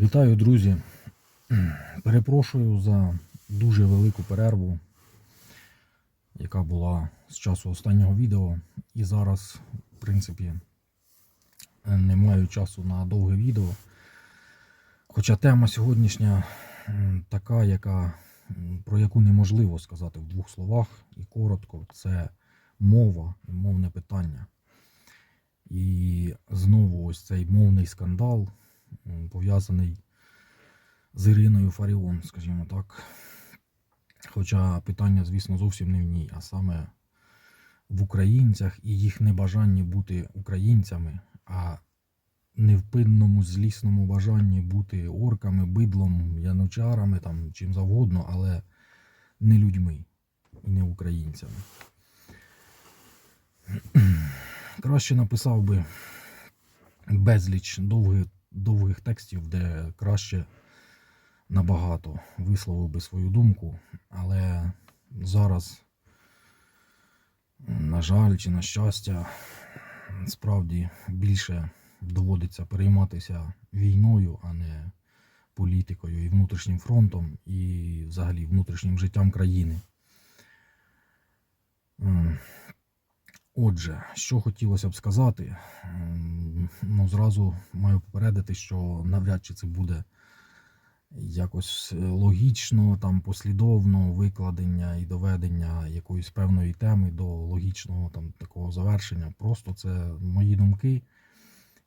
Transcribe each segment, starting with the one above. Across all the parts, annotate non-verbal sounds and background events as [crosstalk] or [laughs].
Вітаю, друзі. Перепрошую за дуже велику перерву, яка була з часу останнього відео. І зараз, в принципі, не маю часу на довге відео. Хоча тема сьогоднішня така, яка, про яку неможливо сказати в двох словах і коротко, це мова і мовне питання. І знову ось цей мовний скандал пов'язаний з Іриною Фаріон, скажімо так. Хоча питання, звісно, зовсім не в ній, а саме в українцях і їх небажанні бути українцями, а невпинному злісному бажанні бути орками, бидлом, янучарами, там, чим завгодно, але не людьми і не українцями. Краще написав би безліч довгих, довгих текстів, де краще набагато висловив би свою думку, але зараз, на жаль, чи на щастя, справді більше доводиться перейматися війною, а не політикою і внутрішнім фронтом, і взагалі внутрішнім життям країни. Отже, що хотілося б сказати, ну зразу маю попередити, що навряд чи це буде якось е, логічно, там послідовно викладення і доведення якоїсь певної теми до логічного там такого завершення. Просто це мої думки.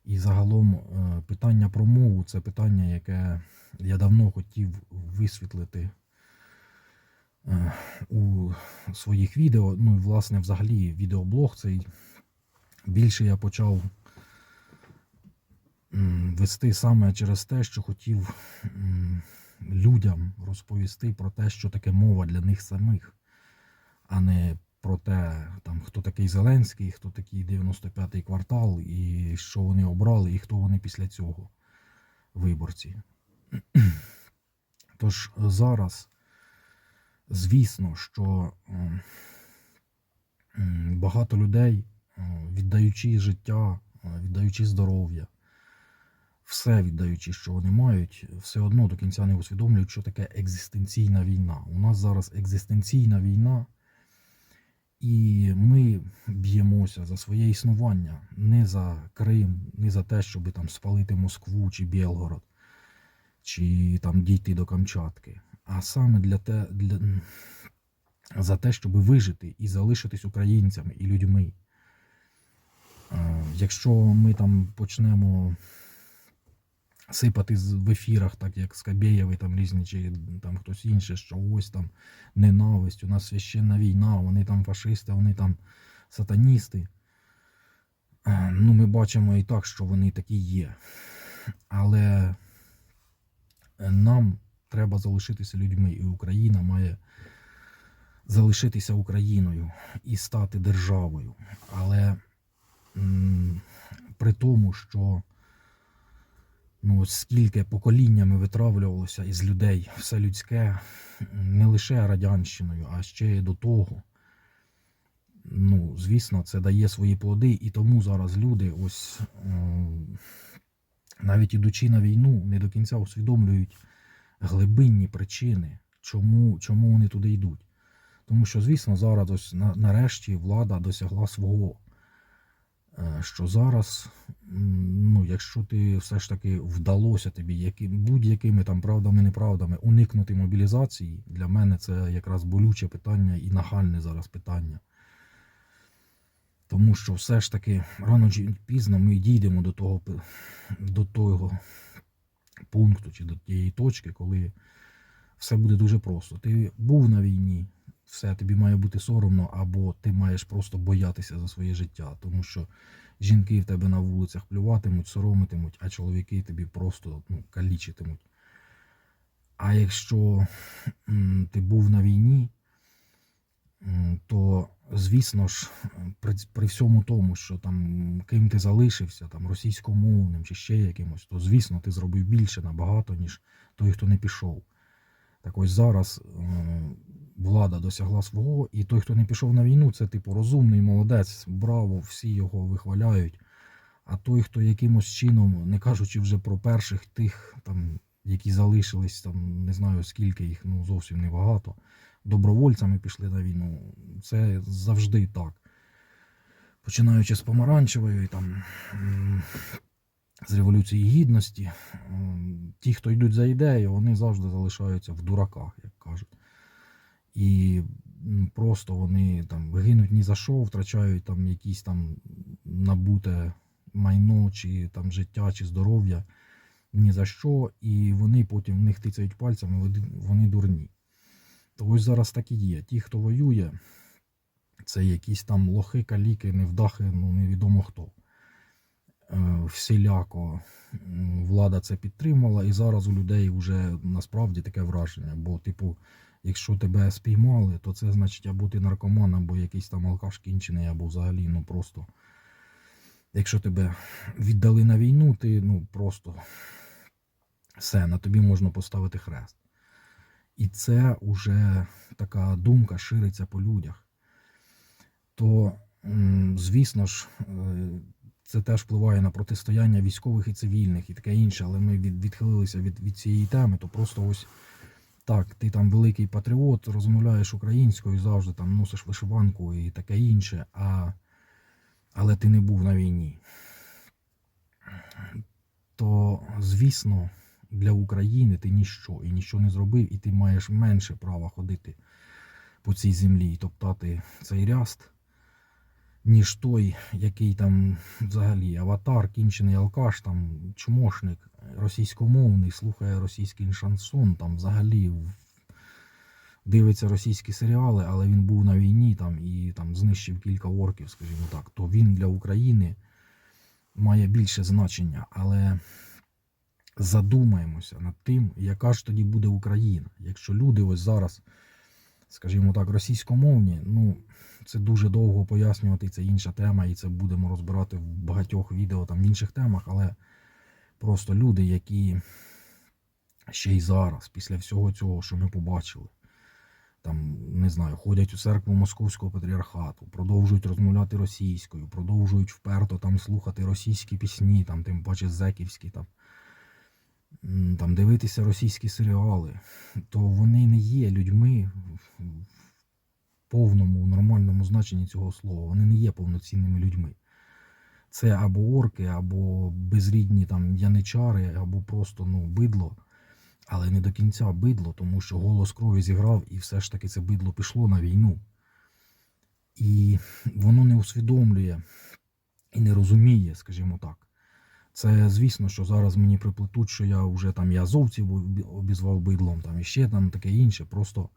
І загалом е, питання про мову це питання, яке я давно хотів висвітлити у своїх відео. Ну і власне, взагалі, відеоблог цей більше я почав вести саме через те, що хотів людям розповісти про те, що таке мова для них самих, а не про те, там, хто такий Зеленський, хто такий 95-й квартал, і що вони обрали, і хто вони після цього виборці. [clears throat] Тож зараз, звісно, що м, м, багато людей, е, віддаючи життя, е, віддаючи здоров'я, все віддаючи, що вони мають, все одно до кінця не усвідомлюють, що таке екзистенційна війна. У нас зараз екзистенційна війна, і ми б'ємося за своє існування не за Крим, не за те, щоб там спалити Москву чи Білгород, чи там дійти до Камчатки, а саме для те, для, за те, щоб вижити і залишитись українцями і людьми. Якщо ми там почнемо сипати в ефірах, так як Скабєєви, там різні, чи там хтось інший, що ось там ненависть, у нас священна війна, вони там фашисти, вони там сатаністи. Ну, ми бачимо і так, що вони такі є. Але е, нам треба залишитися людьми, і Україна має залишитися Україною і стати державою. Але при тому, що ну, скільки поколіннями витравлювалося із людей все людське, не лише радянщиною, а ще й до того. Ну, звісно, це дає свої плоди, і тому зараз люди, ось навіть ідучи на війну, не до кінця усвідомлюють глибинні причини, чому, чому вони туди йдуть. Тому що, звісно, зараз ось нарешті влада досягла свого. Е, Що зараз, ну, якщо ти все ж таки вдалося тобі будь-якими там правдами, неправдами уникнути мобілізації, для мене це якраз болюче питання і нагальне зараз питання. Тому що все ж таки рано чи пізно ми дійдемо до того, до того пункту чи до тієї точки, коли все буде дуже просто. Ти був на війні, все, тобі має бути соромно, або ти маєш просто боятися за своє життя, тому що жінки в тебе на вулицях плюватимуть, соромитимуть, а чоловіки тобі просто ну, калічитимуть. А якщо ти був на війні, то звісно ж, при, при всьому тому, що там ким ти залишився, там російськомовним чи ще якимось, то звісно ти зробив більше набагато, ніж той, хто не пішов. Так ось зараз е, влада досягла свого, і той, хто не пішов на війну, це типу розумний, молодець, браво, всі його вихваляють. А той, хто якимось чином, не кажучи вже про перших тих, там, які залишились, там, не знаю скільки їх, ну зовсім небагато, добровольцями пішли на війну. Це завжди так. Починаючи з помаранчевої, там, з Революції Гідності, ті, хто йдуть за ідею, вони завжди залишаються в дураках, як кажуть. І просто вони там гинуть ні за що, втрачають там якісь там набуте майно, чи там життя, чи здоров'я ні за що, і вони потім в них тицяють пальцями, вони- дурні. То ось зараз так і є. Ті, хто воює, це якісь там лохи, каліки, невдахи, ну невідомо хто. Е, Всіляко влада це підтримала, і зараз у людей вже насправді таке враження. Бо, типу, якщо тебе спіймали, то це значить або ти наркоман, або якийсь там алкаш кінчений, або взагалі, ну просто. Якщо тебе віддали на війну, ти ну просто все, на тобі можна поставити хрест. І це вже така думка шириться по людях. То, звісно ж, е, це теж впливає на протистояння військових і цивільних і таке інше, але ми від, відхилилися від, від цієї теми, то просто ось так, ти там великий патріот, розмовляєш українською, завжди там носиш вишиванку і таке інше, а, але ти не був на війні. То, звісно, для України ти ніщо і нічого не зробив, і ти маєш менше права ходити по цій землі і топтати цей ряст, ніж той, який там взагалі аватар, кінчений алкаш, там чмошник, російськомовний, слухає російський шансон, там взагалі дивиться російські серіали, але він був на війні там і там знищив кілька орків, скажімо так, то він для України має більше значення. Але задумаємося над тим, яка ж тоді буде Україна. Якщо люди ось зараз, скажімо так, російськомовні, ну це дуже довго пояснювати, це інша тема, і це будемо розбирати в багатьох відео там в інших темах, але просто люди, які ще й зараз, після всього цього, що ми побачили, там, не знаю, ходять у церкву Московського патріархату, продовжують розмовляти російською, продовжують вперто там слухати російські пісні, там, тим паче зеківські, там, там дивитися російські серіали, то вони не є людьми в повному нормальному значенні цього слова. Вони не є повноцінними людьми. Це або орки, або безрідні там яничари, або просто ну, бидло. Але не до кінця бидло, тому що голос крові зіграв, і все ж таки це бидло пішло на війну. І воно не усвідомлює і не розуміє, скажімо так. Це звісно, що зараз мені приплетуть, що я вже там і азовців обізвав бидлом, там і ще там таке інше. Просто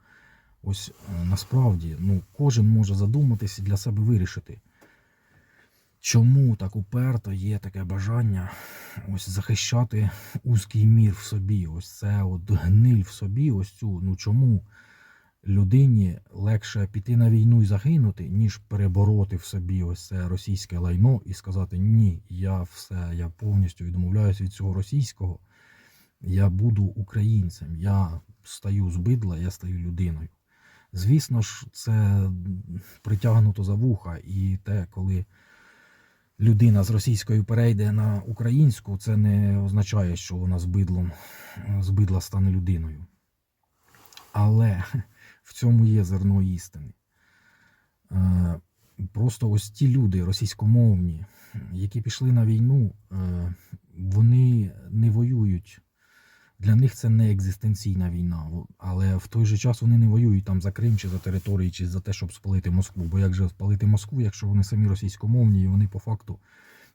ось е, насправді ну, кожен може задуматися і для себе вирішити, чому так уперто є таке бажання ось захищати узкий мір в собі. Ось це от гниль в собі, ось цю. Ну чому людині легше піти на війну і загинути, ніж перебороти в собі ось це російське лайно і сказати ні, я все, я повністю відмовляюся від цього російського. Я буду українцем, я стаю з бидла, я стаю людиною. Звісно ж, це притягнуто за вуха, і те, коли людина з російської перейде на українську, це не означає, що вона з бидлом з бидла стане людиною. Але в цьому є зерно істини. Е, Просто ось ті люди російськомовні, які пішли на війну, е, вони не воюють. Для них це не екзистенційна війна, але в той же час вони не воюють там за Крим чи за території, чи за те, щоб спалити Москву. Бо як же спалити Москву, якщо вони самі російськомовні, і вони по факту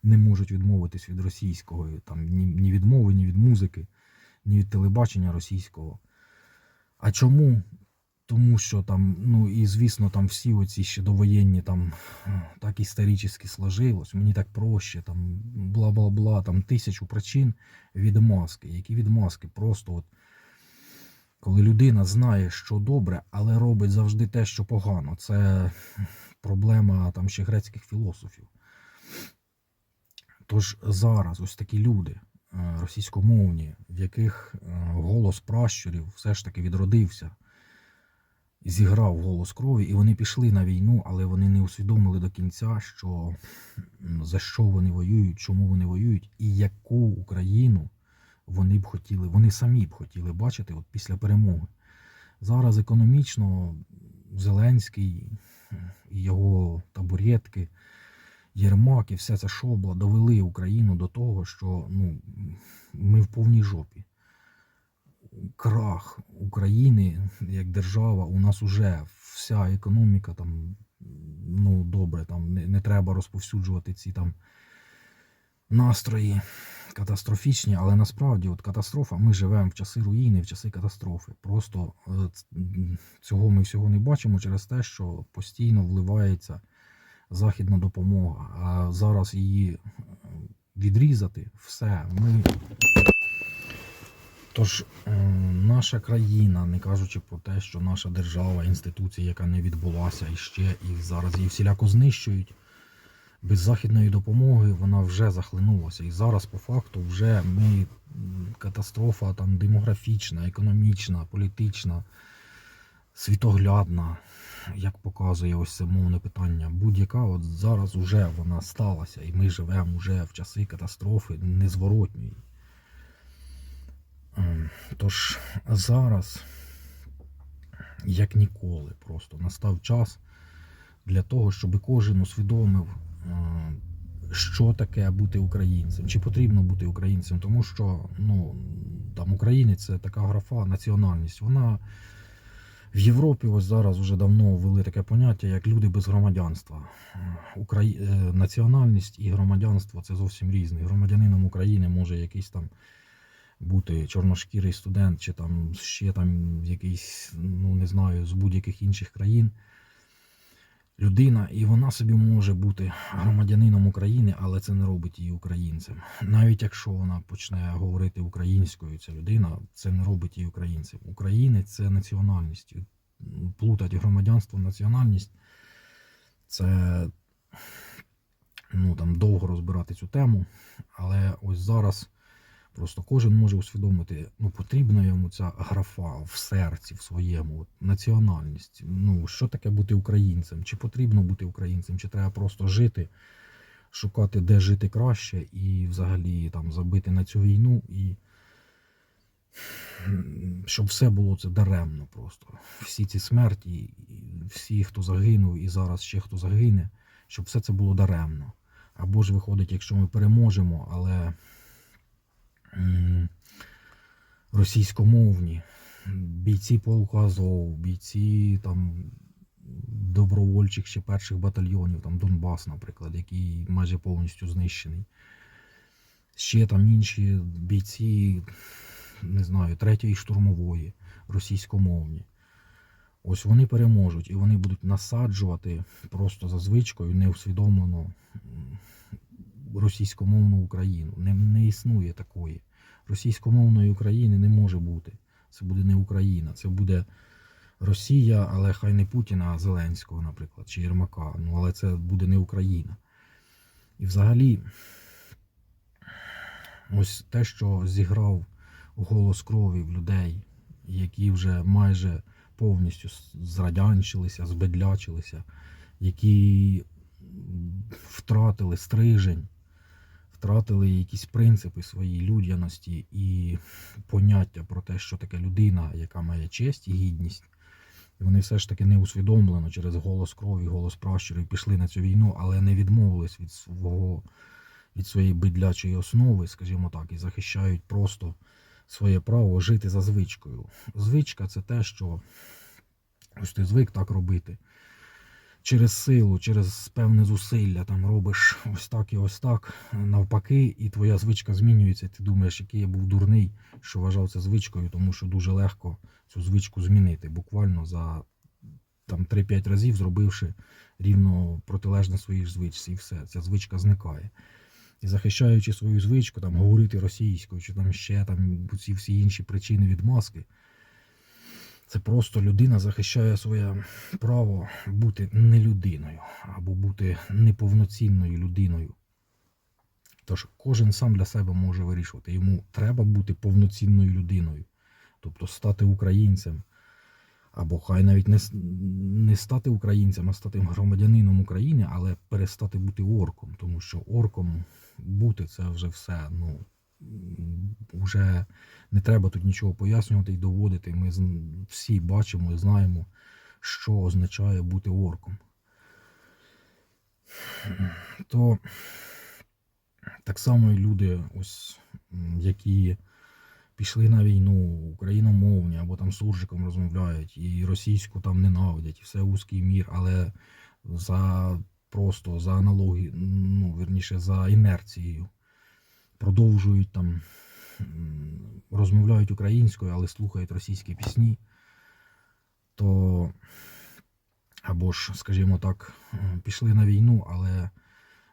не можуть відмовитись від російського, там ні, ні від мови, ні від музики, ні від телебачення російського. А чому? Тому що там, ну і звісно, там всі оці ще довоєнні там е, так історично сложилось, мені так проще, там бла-бла-бла, там тисячу причин відмазки, які відмазки просто от. Коли людина знає, що добре, але робить завжди те, що погано. Це проблема там ще грецьких філософів. Тож зараз ось такі люди е, російськомовні, в яких е, голос пращурів все ж таки відродився. Зіграв голос крові, і вони пішли на війну, але вони не усвідомили до кінця, що за що вони воюють, чому вони воюють, і яку Україну вони б хотіли, вони самі б хотіли бачити от після перемоги. Зараз економічно Зеленський і його табуретки, Єрмак і вся ця шобла довели Україну до того, що ну, ми в повній жопі. Крах України як держава, у нас уже вся економіка там, ну добре, там не, не треба розповсюджувати ці там настрої катастрофічні, але насправді от катастрофа, ми живемо в часи руїни, в часи катастрофи. Просто е, цього ми всього не бачимо через те, що постійно вливається західна допомога. А зараз її е, відрізати все. Ми... Тож е, наша країна, не кажучи про те, що наша держава, інституція, яка не відбулася і ще, і зараз її всіляко знищують. Без західної допомоги вона вже захлинулася. І зараз, по факту, вже ми катастрофа там демографічна, економічна, політична, світоглядна, як показує ось це мовне питання. Будь-яка от зараз вже вона сталася, і ми живемо вже в часи катастрофи незворотньої. Ем, Тож зараз, як ніколи, просто настав час для того, щоб кожен усвідомив, е, що таке бути українцем, чи потрібно бути українцем, тому що ну, там українець це така графа, національність. Вона в Європі ось зараз вже давно ввели таке поняття, як люди без громадянства. Е, Украї... е, Національність і громадянство це зовсім різне. Громадянином України може якийсь там бути чорношкірий студент, чи там ще там якийсь, ну не знаю, з будь-яких інших країн людина, і вона собі може бути громадянином України, але це не робить її українцем. Навіть якщо вона почне говорити українською, ця людина, це не робить її українцем. Українець це національність. Плутать громадянство, національність це ну там довго розбирати цю тему. Але ось зараз просто кожен може усвідомити, ну потрібна йому ця графа в серці, в своєму, національність. Ну, що таке бути українцем? Чи потрібно бути українцем, чи треба просто жити, шукати, де жити краще, і взагалі там забити на цю війну і. Щоб все було це даремно просто. Всі ці смерті, всі, хто загинув, і зараз ще хто загине, щоб все це було даремно. Або ж виходить, якщо ми переможемо, але російськомовні, бійці полку Азов, бійці там добровольчих ще перших батальйонів, там Донбас, наприклад, який майже повністю знищений. Ще там інші бійці, не знаю, третьої штурмової, російськомовні. Ось вони переможуть і вони будуть насаджувати просто за звичкою неусвідомлено російськомовну Україну. Не, не існує такої. Російськомовної України не може бути. Це буде не Україна, це буде Росія, але хай не Путіна, а Зеленського, наприклад, чи Єрмака. Ну, але це буде не Україна. І взагалі, ось те, що зіграв голос крові в людей, які вже майже повністю зрадянчилися, збедлячилися, які втратили стрижень, втратили якісь принципи своєї людяності і поняття про те, що таке людина, яка має честь і гідність. І вони все ж таки не усвідомлено через голос крові, голос пращурів пішли на цю війну, але не відмовились від свого від своєї бидлячої основи, скажімо так, і захищають просто своє право жити за звичкою. Звичка це те, що ось ти звик так робити. Через силу, через певне зусилля там робиш ось так і ось так, навпаки, і твоя звичка змінюється. Ти думаєш, який я був дурний, що вважав це звичкою, тому що дуже легко цю звичку змінити. Буквально за там 3-5 разів зробивши рівно протилежне своїй звичці, і все, ця звичка зникає. І захищаючи свою звичку, там говорити російською, чи там ще там ці всі інші причини відмазки. Це просто людина захищає своє право бути не людиною або бути неповноцінною людиною. Тож кожен сам для себе може вирішувати. Йому треба бути повноцінною людиною, тобто стати українцем. Або хай навіть не, не стати українцем, а стати громадянином України, але перестати бути орком. Тому що орком бути це вже все. Ну, вже не треба тут нічого пояснювати і доводити. Ми всі бачимо і знаємо, що означає бути орком. То так само і люди, ось, які пішли на війну, україномовні, або там суржиком розмовляють, і російську там ненавидять, і все вузький мір, але за просто за аналогію, ну, верніше, за інерцією продовжують там розмовляють українською, але слухають російські пісні, то або ж, скажімо так, пішли на війну, але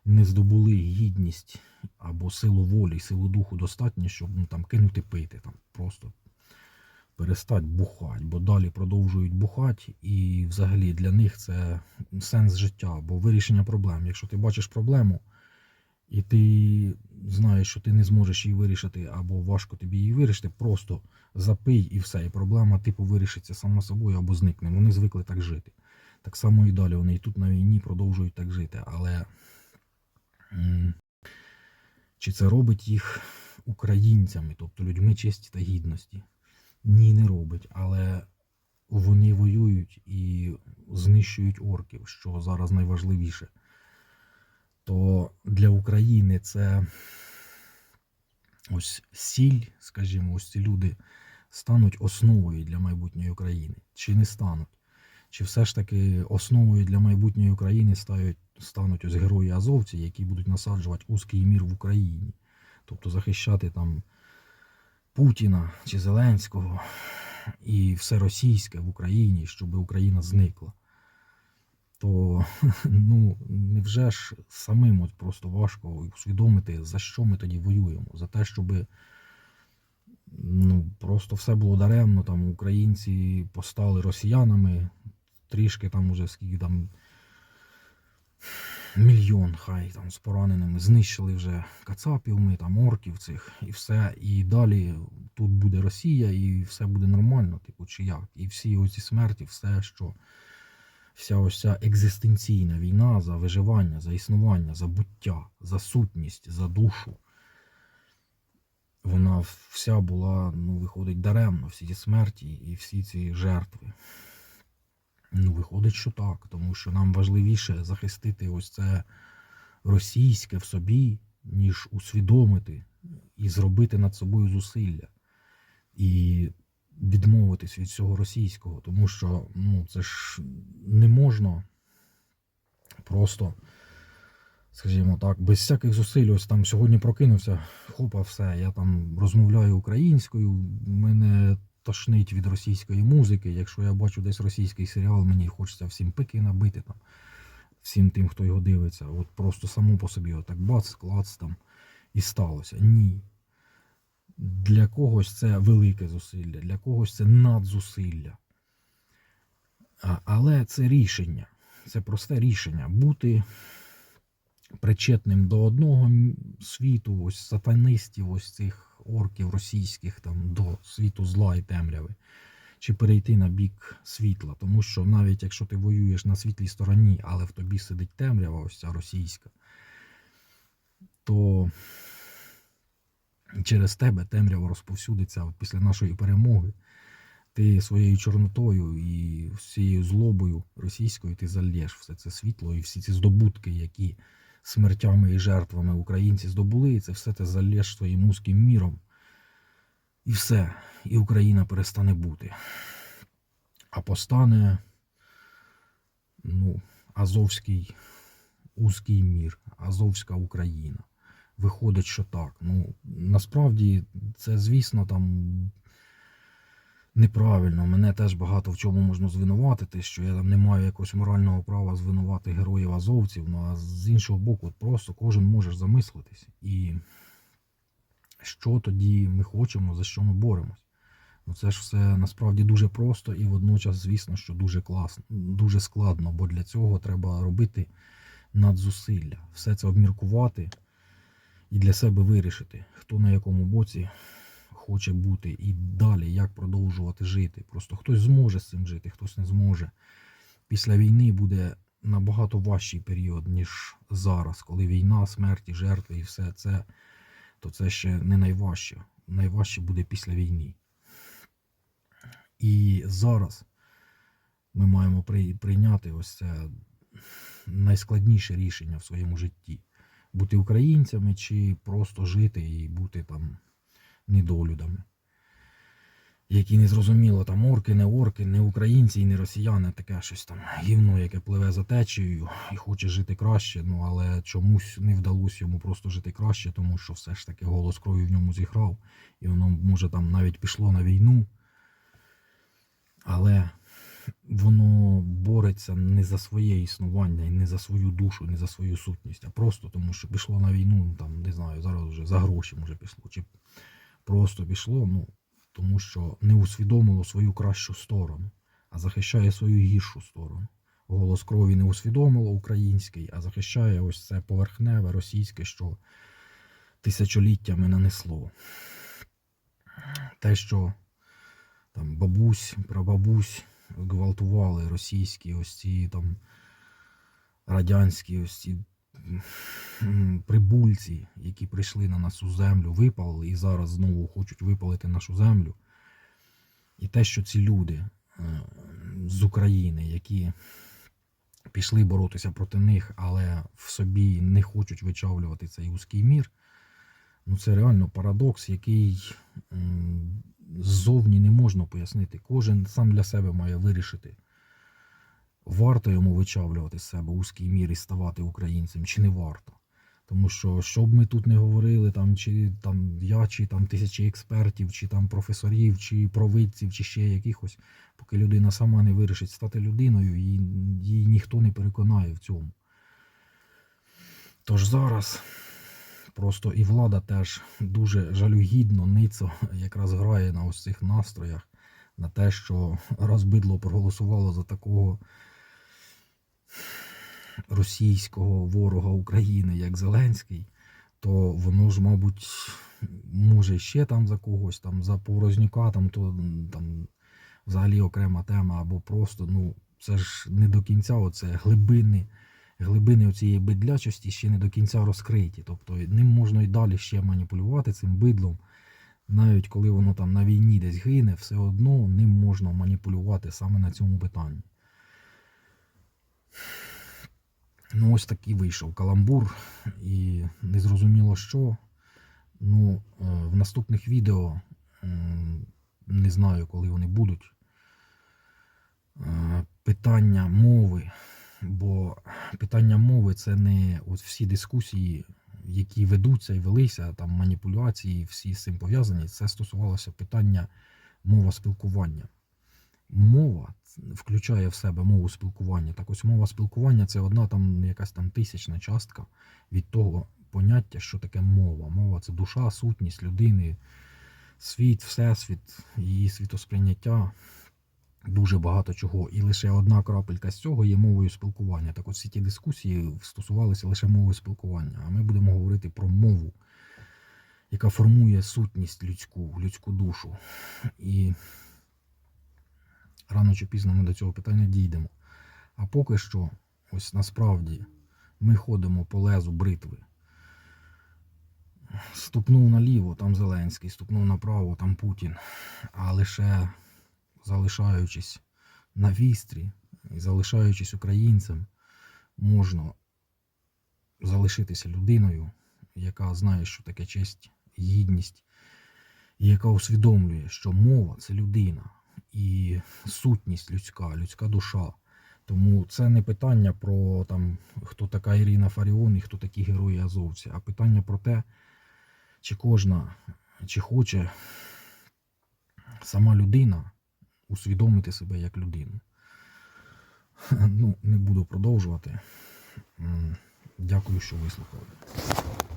не здобули гідність або силу волі, силу духу достатньо, щоб ну, там кинути пити, там просто перестати бухати, бо далі продовжують бухати, і взагалі для них це сенс життя, бо вирішення проблем. Якщо ти бачиш проблему, і ти знаєш, що ти не зможеш її вирішити, або важко тобі її вирішити, просто запий і все. І проблема типу вирішиться сама собою або зникне. Вони звикли так жити. Так само і далі. Вони і тут на війні продовжують так жити. Але чи це робить їх українцями, тобто людьми честі та гідності? Ні, не робить. Але вони воюють і знищують орків, що зараз найважливіше. То для України це ось сіль, скажімо, ось ці люди стануть основою для майбутньої України. Чи не стануть? Чи все ж таки основою для майбутньої України стають, стануть ось герої азовці, які будуть насаджувати узкий мір в Україні, тобто захищати там Путіна чи Зеленського і все російське в Україні, щоб Україна зникла. То [laughs] ну невже ж самим от просто важко усвідомити, за що ми тоді воюємо? За те, щоб ну, просто все було даремно, там українці постали росіянами, трішки там уже скільки там мільйон, хай там з пораненими, знищили вже кацапів, ми там орків цих і все. І далі тут буде Росія, і все буде нормально, типу, чи як. І всі оці смерті, все, що вся ось ця екзистенційна війна за виживання, за існування, за буття, за сутність, за душу. Вона вся була, ну, виходить, даремно, всі ці смерті і всі ці жертви. Ну, виходить, що так, тому що нам важливіше захистити ось це російське в собі, ніж усвідомити і зробити над собою зусилля. І відмовитись від всього російського, тому що ну, це ж не можна просто, скажімо так, без всяких зусиль. Ось там сьогодні прокинувся, хопа, все, я там розмовляю українською, мене тошнить від російської музики. Якщо я бачу десь російський серіал, мені хочеться всім пики набити там, всім тим, хто його дивиться. От просто само по собі, отак бац, клац там і сталося. Ні. Для когось це велике зусилля, для когось це надзусилля. Але це рішення. Це просте рішення. Бути причетним до одного світу, ось сатанистів, ось цих орків російських, там, до світу зла і темряви, чи перейти на бік світла. Тому що навіть якщо ти воюєш на світлій стороні, але в тобі сидить темрява, ось ця російська, то через тебе темрява розповсюдиться от після нашої перемоги. Ти своєю чорнотою і всією злобою російською ти зальєш все це світло і всі ці здобутки, які смертями і жертвами українці здобули, і це все ти зальєш своїм музьким міром. І все. І Україна перестане бути. А постане ну, Азовський узкий мір, Азовська Україна. Виходить, що так. Ну, насправді, це, звісно, там неправильно. Мене теж багато в чому можна звинуватити, що я там не маю якогось морального права звинувати героїв азовців. Ну а з іншого боку, просто кожен може замислитись. І що тоді ми хочемо, за що ми боремось. Ну це ж все насправді дуже просто і водночас, звісно, що дуже класно, дуже складно, бо для цього треба робити надзусилля. Все це обміркувати і для себе вирішити, хто на якому боці хоче бути і далі, як продовжувати жити. Просто хтось зможе з цим жити, хтось не зможе. Після війни буде набагато важчий період, ніж зараз, коли війна, смерті, жертви і все це, то це ще не найважче. Найважче буде після війни. І зараз ми маємо прийняти ось це найскладніше рішення в своєму житті. Бути українцями чи просто жити і бути там недолюдами. Які не зрозуміло, там орки, не орки, не українці і не росіяни, таке щось там гівно, яке пливе за течією і хоче жити краще, ну але чомусь не вдалося йому просто жити краще, тому що все ж таки голос крові в ньому зіграв, і воно може там навіть пішло на війну. Але воно бореться не за своє існування і не за свою душу, не за свою сутність, а просто тому, що пішло на війну, ну, там, не знаю, зараз вже за гроші може пішло. Чи просто пішло, ну, тому що не усвідомило свою кращу сторону, а захищає свою гіршу сторону. Голос крові не усвідомило український, а захищає ось це поверхневе російське, що тисячоліттями нанесло. Те, що там бабусь, прабабусь гвалтували російські ось ці там радянські ось ці прибульці, які прийшли на нашу землю, випалили і зараз знову хочуть випалити нашу землю. І те, що ці люди е, з України, які пішли боротися проти них, але в собі не хочуть вичавлювати цей узкий мір, ну це реально парадокс, який ззовні не можна пояснити. Кожен сам для себе має вирішити, варто йому вичавлювати з себе узкий мір і ставати українцем, чи не варто. Тому що, що б ми тут не говорили, там, чи там я, чи там тисячі експертів, чи там професорів, чи провидців, чи ще якихось, поки людина сама не вирішить стати людиною, її, її ніхто не переконає в цьому. Тож зараз просто і влада теж дуже жалюгідно, ницо якраз грає на ось цих настроях, на те, що раз бидло проголосувало за такого російського ворога України, як Зеленський, то воно ж, мабуть, може ще там за когось, там за Поворознюка, там то там взагалі окрема тема, або просто, ну, це ж не до кінця оце глибини, глибини цієї бидлячості ще не до кінця розкриті. Тобто ним можна і далі ще маніпулювати цим бидлом. Навіть коли воно там на війні десь гине, все одно ним можна маніпулювати саме на цьому питанні. Ну, ось такий вийшов каламбур, і незрозуміло що. Ну, е, в наступних відео не знаю, коли вони будуть. е, Питання мови. Бо питання мови це не от всі дискусії, які ведуться і велися, там маніпуляції, всі з цим пов'язані. Це стосувалося питання мова спілкування. Мова включає в себе мову спілкування. Так ось мова спілкування це одна там якась там тисячна частка від того поняття, що таке мова. Мова це душа, сутність людини, світ, всесвіт, її світосприйняття. Дуже багато чого. І лише одна крапелька з цього є мовою спілкування. Так ось всі ті дискусії стосувалися лише мови спілкування. А ми будемо говорити про мову, яка формує сутність людську, людську душу. І рано чи пізно ми до цього питання дійдемо. А поки що, ось насправді, ми ходимо по лезу бритви. Ступнув наліво, там Зеленський, ступнув направо, там Путін. А лише залишаючись на вістрі і залишаючись українцем, можна залишитися людиною, яка знає, що таке честь, гідність, і яка усвідомлює, що мова це людина і сутність людська, людська душа. Тому це не питання про там, хто така Ірина Фаріон і хто такі герої Азовці, а питання про те, чи кожна, чи хоче сама людина усвідомити себе як людину. [laughs] Ну, не буду продовжувати. Дякую, що вислухали.